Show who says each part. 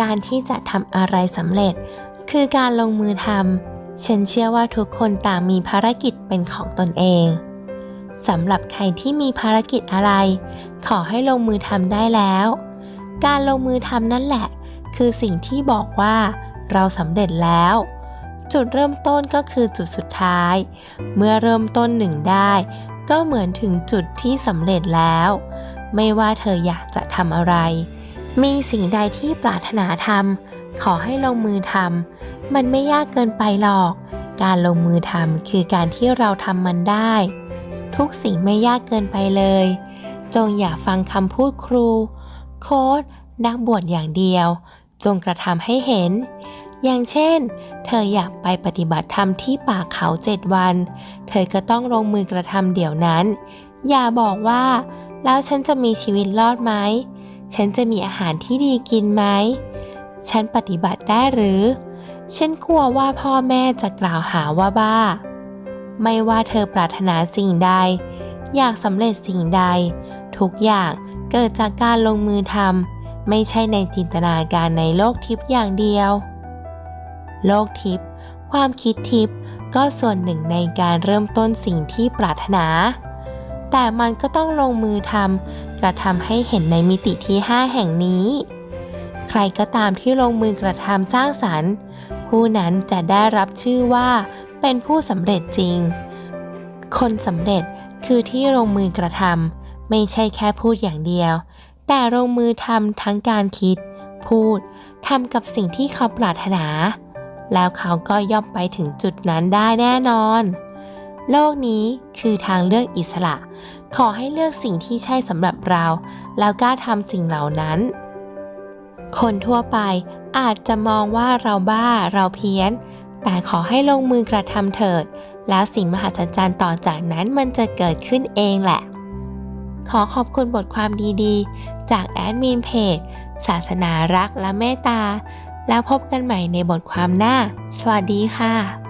Speaker 1: การที่จะทำอะไรสำเร็จ คือการลงมือทำ ฉันเชื่อว่าทุกคนต่างมีภารกิจเป็นของตนเอง สำหรับใครที่มีภารกิจอะไร ขอให้ลงมือทำได้แล้ว การลงมือทำนั่นแหละ คือสิ่งที่บอกว่าเราสำเร็จแล้ว จุดเริ่มต้นก็คือจุดสุดท้าย เมื่อเริ่มต้นหนึ่งได้ ก็เหมือนถึงจุดที่สำเร็จแล้ว ไม่ว่าเธออยากจะทำอะไร มีสิ่งใดที่ปรารถนาทำขอให้ลงมือทำมันไม่ยากเกินไปหรอก การลงมือทำคือการที่เราทำมันได้ ทุกสิ่งไม่ยากเกินไปเลย จงอย่าฟังคำพูดครู โค้ดนักบวชอย่างเดียว จงกระทำให้เห็น อย่างเช่น เธออยากไปปฏิบัติธรรมที่ป่าเขาเจ็ดวัน เธอก็ต้องลงมือกระทำเดี๋ยวนั้น อย่าบอกว่า แล้วฉันจะมีชีวิตรอดไหม ฉันจะมีอาหารที่ดีกินไหม ฉันปฏิบัติได้หรือ ฉันกลัวว่าพ่อแม่จะกล่าวหาว่าบ้า ไม่ว่าเธอปรารถนาสิ่งใด อยากสำเร็จสิ่งใด ทุกอย่างเกิดจากการลงมือทำไม่ใช่ในจินตนาการในโลกทิพย์อย่างเดียว โลกทิพย์ความคิดทิพย์ก็ส่วนหนึ่งในการเริ่มต้นสิ่งที่ปรารถนา แต่มันก็ต้องลงมือทำ กระทำให้เห็นในมิติที่ 5 แห่งนี้ ใครก็ตามที่ลงมือกระทำสร้างสรรค์ ผู้นั้นจะได้รับชื่อว่า เป็นผู้สำเร็จจริง คนสำเร็จคือที่ลงมือกระทำไม่ใช่แค่พูดอย่างเดียว แต่ลงมือทำทั้งการคิด พูดทำกับสิ่งที่เขาปรารถนา แล้วเขาก็ย่อมไปถึงจุดนั้นได้แน่นอน โลกนี้คือทางเลือกอิสระ ขอให้เลือกสิ่งที่ใช่สำหรับเรา แล้วกล้าทำสิ่งเหล่านั้น คนทั่วไปอาจจะมองว่าเราบ้าเราเพี้ยน แต่ขอให้ลงมือกระทำเถิด แล้วสิ่งมหัศจรรย์ต่อจากนั้นมันจะเกิดขึ้นเองแหละ ขอขอบคุณบทความดีๆ จากแอดมินเพจ ศาสนารักและเมตตา แล้วพบกันใหม่ในบทความหน้า สวัสดีค่ะ